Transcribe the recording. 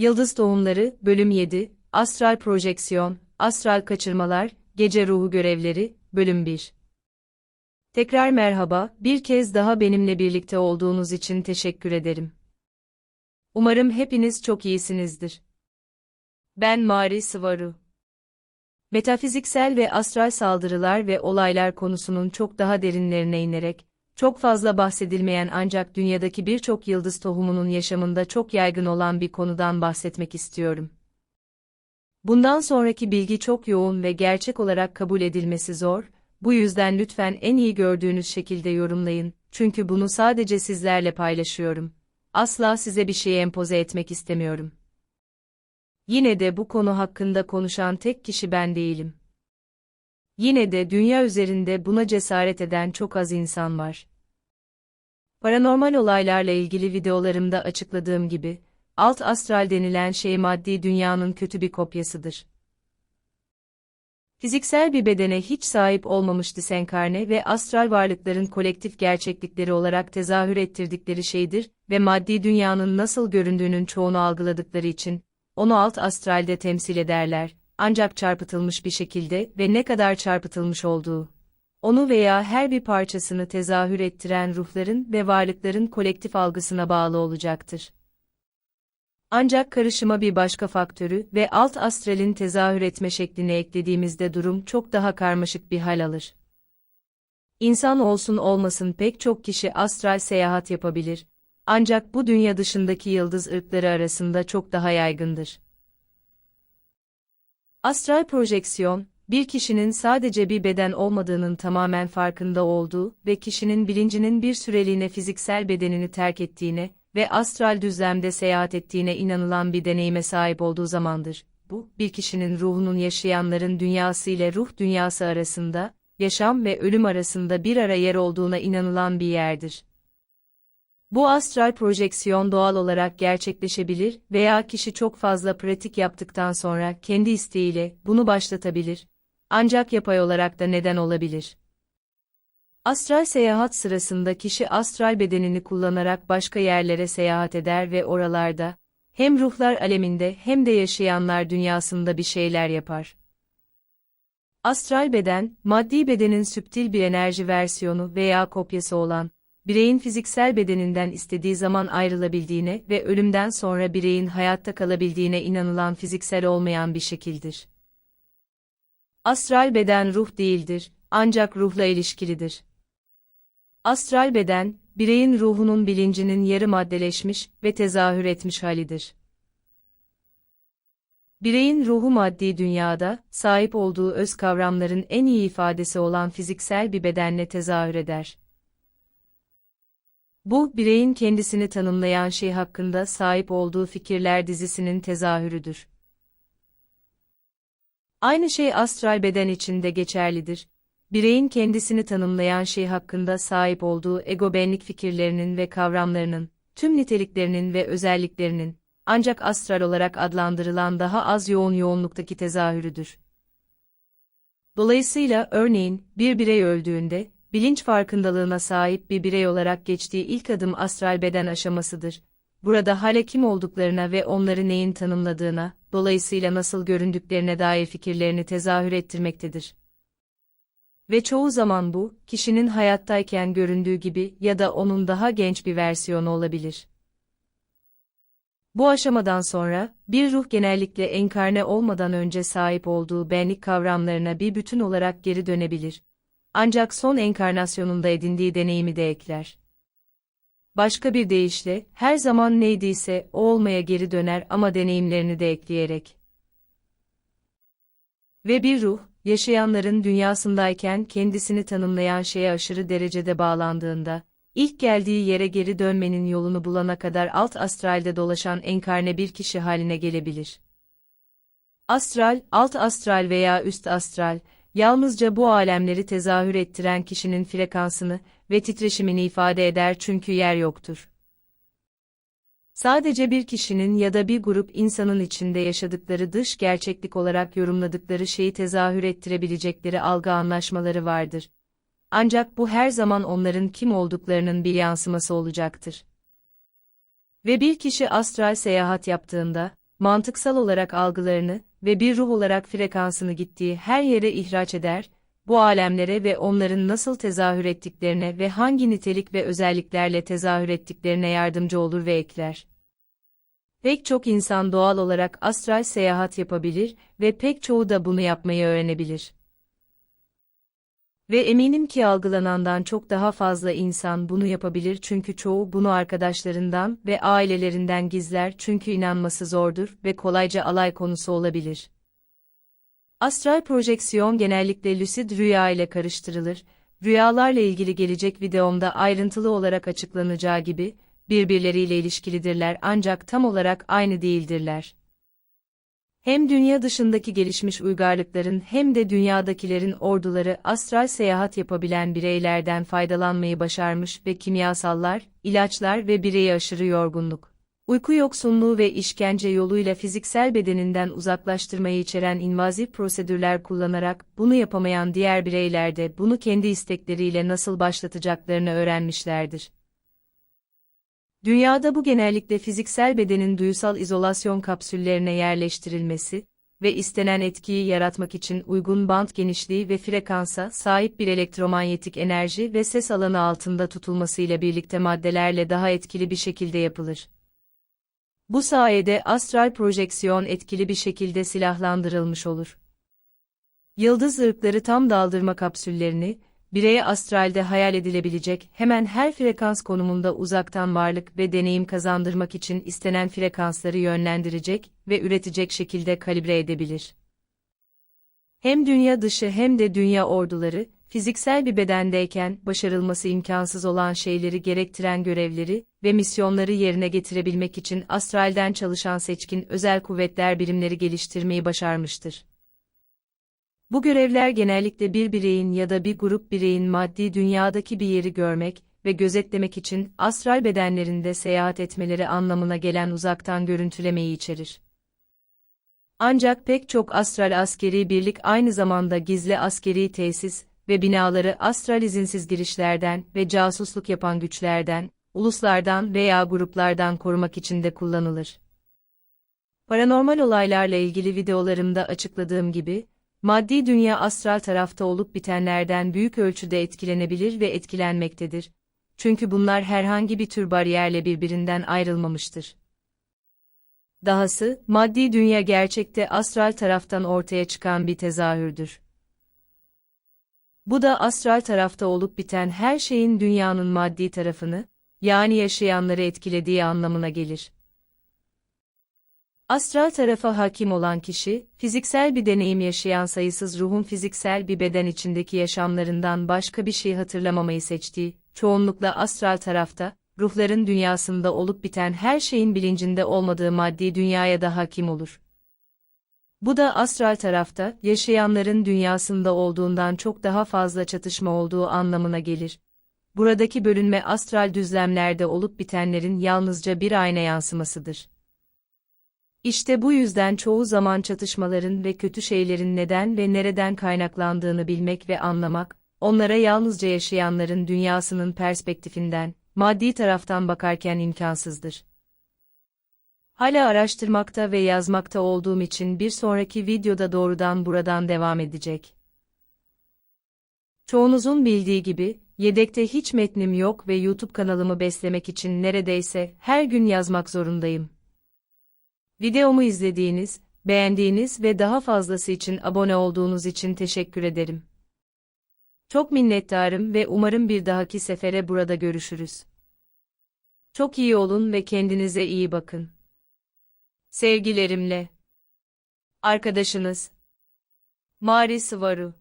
Yıldız Tohumları, Bölüm 7, Astral Projeksiyon, Astral Kaçırmalar, Gece Ruhu Görevleri, Bölüm 1. Tekrar merhaba, bir kez daha benimle birlikte olduğunuz için teşekkür ederim. Umarım hepiniz çok iyisinizdir. Ben Mari Sıvaru. Metafiziksel ve astral saldırılar ve olaylar konusunun çok daha derinlerine inerek, çok fazla bahsedilmeyen ancak dünyadaki birçok yıldız tohumunun yaşamında çok yaygın olan bir konudan bahsetmek istiyorum. Bundan sonraki bilgi çok yoğun ve gerçek olarak kabul edilmesi zor, bu yüzden lütfen en iyi gördüğünüz şekilde yorumlayın, çünkü bunu sadece sizlerle paylaşıyorum. Asla size bir şeyi empoze etmek istemiyorum. Yine de bu konu hakkında konuşan tek kişi ben değilim. Yine de dünya üzerinde buna cesaret eden çok az insan var. Paranormal olaylarla ilgili videolarımda açıkladığım gibi, alt astral denilen şey maddi dünyanın kötü bir kopyasıdır. Fiziksel bir bedene hiç sahip olmamış disenkarne ve astral varlıkların kolektif gerçeklikleri olarak tezahür ettirdikleri şeydir ve maddi dünyanın nasıl göründüğünün çoğunu algıladıkları için, onu alt astralde temsil ederler, ancak çarpıtılmış bir şekilde ve ne kadar çarpıtılmış olduğu. Onu veya her bir parçasını tezahür ettiren ruhların ve varlıkların kolektif algısına bağlı olacaktır. Ancak karışıma bir başka faktörü ve alt astralin tezahür etme şeklini eklediğimizde durum çok daha karmaşık bir hal alır. İnsan olsun olmasın pek çok kişi astral seyahat yapabilir, ancak bu dünya dışındaki yıldız ırkları arasında çok daha yaygındır. Astral projeksiyon, bir kişinin sadece bir beden olmadığının tamamen farkında olduğu ve kişinin bilincinin bir süreliğine fiziksel bedenini terk ettiğine ve astral düzlemde seyahat ettiğine inanılan bir deneyime sahip olduğu zamandır. Bu, bir kişinin ruhunun yaşayanların dünyası ile ruh dünyası arasında, yaşam ve ölüm arasında bir ara yer olduğuna inanılan bir yerdir. Bu astral projeksiyon doğal olarak gerçekleşebilir veya kişi çok fazla pratik yaptıktan sonra kendi isteğiyle bunu başlatabilir. Ancak yapay olarak da neden olabilir. Astral seyahat sırasında kişi astral bedenini kullanarak başka yerlere seyahat eder ve oralarda, hem ruhlar aleminde hem de yaşayanlar dünyasında bir şeyler yapar. Astral beden, maddi bedenin süptil bir enerji versiyonu veya kopyası olan, bireyin fiziksel bedeninden istediği zaman ayrılabildiğine ve ölümden sonra bireyin hayatta kalabildiğine inanılan fiziksel olmayan bir şekildir. Astral beden ruh değildir, ancak ruhla ilişkilidir. Astral beden, bireyin ruhunun bilincinin yarı maddeleşmiş ve tezahür etmiş halidir. Bireyin ruhu maddi dünyada, sahip olduğu öz kavramların en iyi ifadesi olan fiziksel bir bedenle tezahür eder. Bu, bireyin kendisini tanımlayan şey hakkında sahip olduğu fikirler dizisinin tezahürüdür. Aynı şey astral beden için de geçerlidir. Bireyin kendisini tanımlayan şey hakkında sahip olduğu ego benlik fikirlerinin ve kavramlarının, tüm niteliklerinin ve özelliklerinin, ancak astral olarak adlandırılan daha az yoğun yoğunluktaki tezahürüdür. Dolayısıyla örneğin, bir birey öldüğünde, bilinç farkındalığına sahip bir birey olarak geçtiği ilk adım astral beden aşamasıdır. Burada hala kim olduklarına ve onları neyin tanımladığına, dolayısıyla nasıl göründüklerine dair fikirlerini tezahür ettirmektedir. Ve çoğu zaman bu, kişinin hayattayken göründüğü gibi ya da onun daha genç bir versiyonu olabilir. Bu aşamadan sonra, bir ruh genellikle enkarne olmadan önce sahip olduğu benlik kavramlarına bir bütün olarak geri dönebilir. Ancak son enkarnasyonunda edindiği deneyimi de ekler. Başka bir deyişle, her zaman neydiyse o olmaya geri döner ama deneyimlerini de ekleyerek. Ve bir ruh, yaşayanların dünyasındayken kendisini tanımlayan şeye aşırı derecede bağlandığında, ilk geldiği yere geri dönmenin yolunu bulana kadar alt astralde dolaşan enkarne bir kişi haline gelebilir. Astral, alt astral veya üst astral, yalnızca bu alemleri tezahür ettiren kişinin frekansını ve titreşimini ifade eder çünkü yer yoktur. Sadece bir kişinin ya da bir grup insanın içinde yaşadıkları dış gerçeklik olarak yorumladıkları şeyi tezahür ettirebilecekleri algı anlaşmaları vardır. Ancak bu her zaman onların kim olduklarının bir yansıması olacaktır. Ve bir kişi astral seyahat yaptığında, mantıksal olarak algılarını ve bir ruh olarak frekansını gittiği her yere ihraç eder, bu alemlere ve onların nasıl tezahür ettiklerine ve hangi nitelik ve özelliklerle tezahür ettiklerine yardımcı olur ve ekler. Pek çok insan doğal olarak astral seyahat yapabilir ve pek çoğu da bunu yapmayı öğrenebilir. Ve eminim ki algılanandan çok daha fazla insan bunu yapabilir çünkü çoğu bunu arkadaşlarından ve ailelerinden gizler çünkü inanması zordur ve kolayca alay konusu olabilir. Astral projeksiyon genellikle lucid rüya ile karıştırılır. Rüyalarla ilgili gelecek videomda ayrıntılı olarak açıklanacağı gibi, birbirleriyle ilişkilidirler ancak tam olarak aynı değildirler. Hem dünya dışındaki gelişmiş uygarlıkların hem de dünyadakilerin orduları astral seyahat yapabilen bireylerden faydalanmayı başarmış ve kimyasallar, ilaçlar ve bireyi aşırı yorgunluk, uyku yoksunluğu ve işkence yoluyla fiziksel bedeninden uzaklaştırmayı içeren invazif prosedürler kullanarak bunu yapamayan diğer bireyler de bunu kendi istekleriyle nasıl başlatacaklarını öğrenmişlerdir. Dünyada bu genellikle fiziksel bedenin duyusal izolasyon kapsüllerine yerleştirilmesi ve istenen etkiyi yaratmak için uygun band genişliği ve frekansa sahip bir elektromanyetik enerji ve ses alanı altında tutulmasıyla birlikte maddelerle daha etkili bir şekilde yapılır. Bu sayede astral projeksiyon etkili bir şekilde silahlandırılmış olur. Yıldız ırkları tam daldırma kapsüllerini, bireye astralde hayal edilebilecek hemen her frekans konumunda uzaktan varlık ve deneyim kazandırmak için istenen frekansları yönlendirecek ve üretecek şekilde kalibre edebilir. Hem dünya dışı hem de dünya orduları, fiziksel bir bedendeyken başarılması imkansız olan şeyleri gerektiren görevleri ve misyonları yerine getirebilmek için astralden çalışan seçkin özel kuvvetler birimleri geliştirmeyi başarmıştır. Bu görevler genellikle bir bireyin ya da bir grup bireyin maddi dünyadaki bir yeri görmek ve gözetlemek için astral bedenlerinde seyahat etmeleri anlamına gelen uzaktan görüntülemeyi içerir. Ancak pek çok astral askeri birlik aynı zamanda gizli askeri tesis ve binaları astral izinsiz girişlerden ve casusluk yapan güçlerden, uluslardan veya gruplardan korumak için de kullanılır. Paranormal olaylarla ilgili videolarımda açıkladığım gibi, Maddi dünya astral tarafta olup bitenlerden büyük ölçüde etkilenebilir ve etkilenmektedir. Çünkü bunlar herhangi bir tür bariyerle birbirinden ayrılmamıştır. Dahası, maddi dünya gerçekte astral taraftan ortaya çıkan bir tezahürdür. Bu da astral tarafta olup biten her şeyin dünyanın maddi tarafını, yani yaşayanları etkilediği anlamına gelir. Astral tarafa hakim olan kişi, fiziksel bir deneyim yaşayan sayısız ruhun fiziksel bir beden içindeki yaşamlarından başka bir şey hatırlamamayı seçtiği, çoğunlukla astral tarafta, ruhların dünyasında olup biten her şeyin bilincinde olmadığı maddi dünyaya da hakim olur. Bu da astral tarafta, yaşayanların dünyasında olduğundan çok daha fazla çatışma olduğu anlamına gelir. Buradaki bölünme astral düzlemlerde olup bitenlerin yalnızca bir ayna yansımasıdır. İşte bu yüzden çoğu zaman çatışmaların ve kötü şeylerin neden ve nereden kaynaklandığını bilmek ve anlamak, onlara yalnızca yaşayanların dünyasının perspektifinden, maddi taraftan bakarken imkansızdır. Hala araştırmakta ve yazmakta olduğum için bir sonraki videoda doğrudan buradan devam edecek. Çoğunuzun bildiği gibi, yedekte hiç metnim yok ve YouTube kanalımı beslemek için neredeyse her gün yazmak zorundayım. Videomu izlediğiniz, beğendiğiniz ve daha fazlası için abone olduğunuz için teşekkür ederim. Çok minnettarım ve umarım bir dahaki sefere burada görüşürüz. Çok iyi olun ve kendinize iyi bakın. Sevgilerimle. Arkadaşınız. Mari Sıvaru